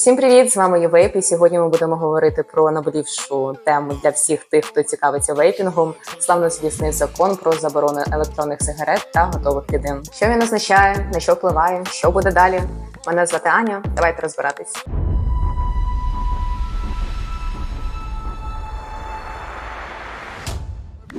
Всім привіт! З вами Євейп, і сьогодні ми будемо говорити про наболівшу тему для всіх тих, хто цікавиться вейпінгом. Славно звісний закон про заборону електронних сигарет та готових рідин. Що він означає, на що впливає, що буде далі? Мене звати Аня. Давайте розбиратись.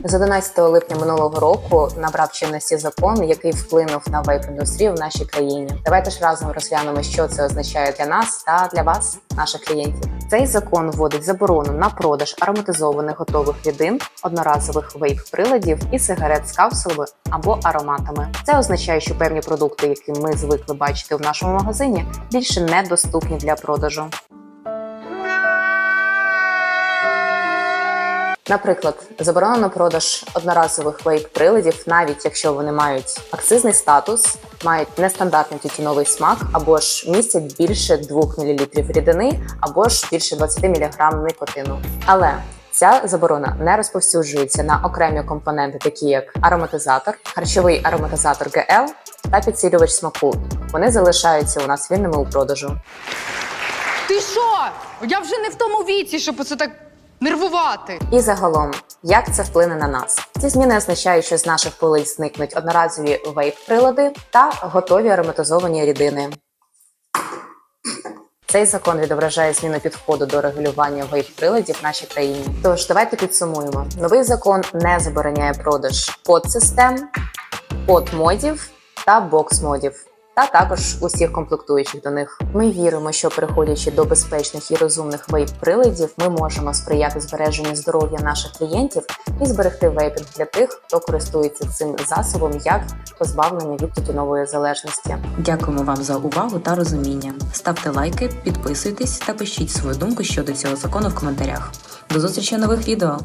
З 11 липня минулого року набрав чинності закон, який вплинув на вейп-індустрію в нашій країні. Давайте ж разом розглянемо, що це означає для нас та для вас, наших клієнтів. Цей закон вводить заборону на продаж ароматизованих готових рідин, одноразових вейп-приладів і сигарет з капсулами або ароматами. Це означає, що певні продукти, які ми звикли бачити в нашому магазині, більше не доступні для продажу. Наприклад, заборонено продаж одноразових вейп-приладів, навіть якщо вони мають акцизний статус, мають нестандартний тютюновий смак, або ж містять більше 2 мл рідини, або ж більше 20 мг никотину. Але Ця заборона не розповсюджується на окремі компоненти, такі як ароматизатор, харчовий ароматизатор ГЛ та підсилювач смаку. Вони залишаються у нас вільними у продажу. Ти що? Я вже не в тому віці, щоб оце так нервувати. І загалом, як це вплине на нас? Ці зміни означають, що з наших полиць зникнуть одноразові вейп-прилади та готові ароматизовані рідини. Цей закон відображає зміну підходу до регулювання вейп-приладів в нашій країні. Тож давайте підсумуємо: новий закон не забороняє продаж подсистем, подмодів та бокс-модів. Та також усіх комплектуючих до них. Ми віримо, що переходячи до безпечних і розумних вейп-приладів, ми можемо сприяти збереженню здоров'я наших клієнтів і зберегти вейпінг для тих, хто користується цим засобом як позбавлення від тютюнової залежності. Дякуємо вам за увагу та розуміння. Ставте лайки, підписуйтесь та пишіть свою думку щодо цього закону в коментарях. До зустрічі нових відео!